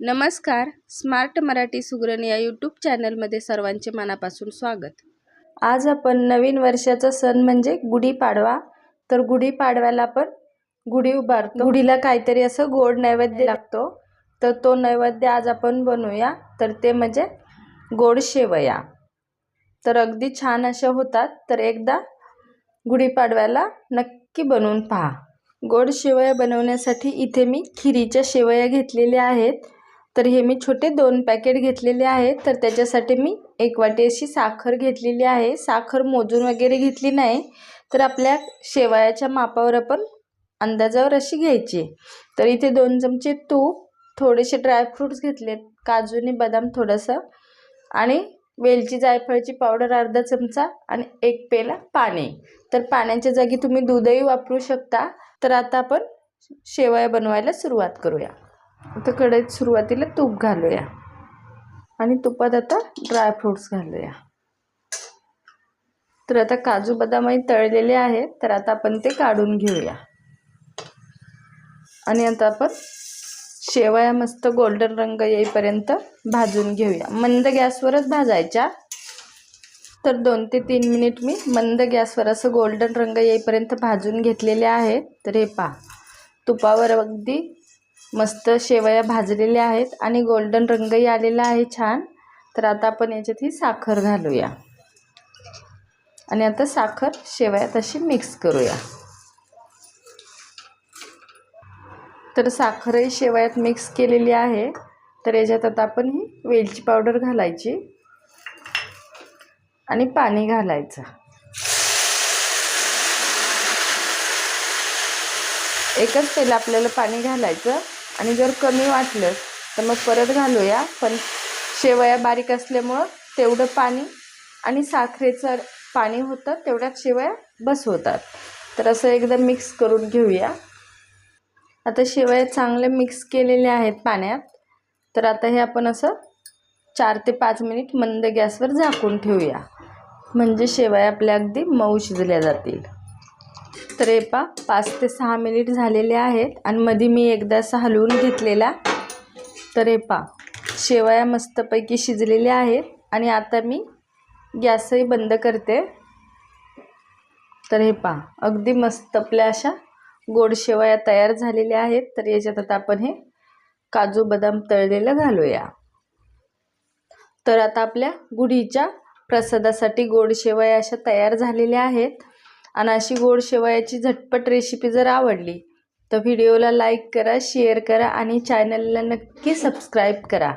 नमस्कार. स्मार्ट मराठी सुगरण या यूट्यूब चॅनलमध्ये सर्वांचे मनापासून स्वागत. आज आपण नवीन वर्षाचा सण म्हणजे गुढीपाडवा. तर गुढीपाडव्याला आपण गुढी उभारतो. गुढीला काहीतरी असं गोड नैवेद्य लागतो. तर तो नैवेद्य आज आपण बनवूया. तर ते म्हणजे गोड शेवया. तर अगदी छान अशा होतात. तर एकदा गुढीपाडव्याला नक्की बनवून पहा. गोड शेवया बनवण्यासाठी इथे मी खिरीच्या शेवया घेतलेल्या आहेत. तर हे मी छोटे दोन पॅकेट घेतलेले आहेत तर त्याच्यासाठी मी एक वाटी अशी साखर घेतलेली आहे. साखर मोजून वगैरे घेतली नाही. तर आपल्या शेवयाच्या मापावर आपण अंदाजावर अशी घ्यायची. तर इथे दोन चमचे तूप थोडेसे ड्रायफ्रूट्स घेतलेत काजू आणि बदाम थोडंसं आणि वेलची जायफळची पावडर अर्धा चमचा आणि एक पेला पाणी. तर पाण्याच्या जागी तुम्ही दूधही वापरू शकता. तर आता आपण शेवया बनवायला सुरुवात करूया. आता कढईत सुरुवातीला तूप घालूया. आणि तुपात आता ड्रायफ्रूट्स घालूया. तर आता काजू बदामही तळलेले आहेत तर आता आपण ते काढून घेऊया. आणि आता आपण शेवया मस्त गोल्डन रंग येईपर्यंत भाजून घेऊया. मंद गॅसवरच भाजायच्या. तर दोन ते तीन मिनिट मी मंद गॅसवर असं गोल्डन रंग येईपर्यंत भाजून घेतलेले आहे तर हे पहा तुपावर अगदी मस्त शेवया भाजलेल्या आहेत आणि गोल्डन रंगही आलेला आहे छान. तर आता आपण याच्यात ही साखर घालूया. आणि आता साखर शेवयात अशी मिक्स करूया. तर साखरही शेवयात मिक्स केलेली आहे. तर याच्यात आता आपण ही वेलची पावडर घालायची. आणि पाणी घालायचं. एकच तेल आपल्याला पाणी घालायचं. आणि जर कमी वाटलं तर मग परत घालूया. पण शेवया बारीक असल्यामुळं तेवढं पाणी आणि साखरेचं पाणी होतं तेवढ्यात शेवया बस होतात तर असं एकदम मिक्स करून घेऊया. आता शेवया चांगले मिक्स केलेले आहेत पाण्यात. तर आता हे आपण असं चार ते पाच मिनिट मंद गॅसवर झाकून ठेवूया. म्हणजे शेवया आपल्या अगदी मऊ शिजल्या जातील. तर हे पा पाच ते सहा मिनिट झालेले आहेत आणि मध्ये मी एकदा असं हलवून घेतलेला. तर हे पा शेवया मस्तपैकी शिजलेल्या आहेत आणि आता मी गॅसही बंद करते. तर हे पा अगदी मस्त आपल्या अशा गोड शेवया तयार झालेल्या आहेत. तर याच्यात आता आपण हे काजू बदाम तळलेलं घालूया. तर आता आपल्या गुढीच्या प्रसादासाठी गोड शेवया अशा तयार झालेल्या आहेत. आणि अशी गोड शेवयाची झटपट रेसिपी जर आवडली तर व्हिडिओला लाईक करा शेअर करा आणि चॅनलला नक्की सबस्क्राईब करा.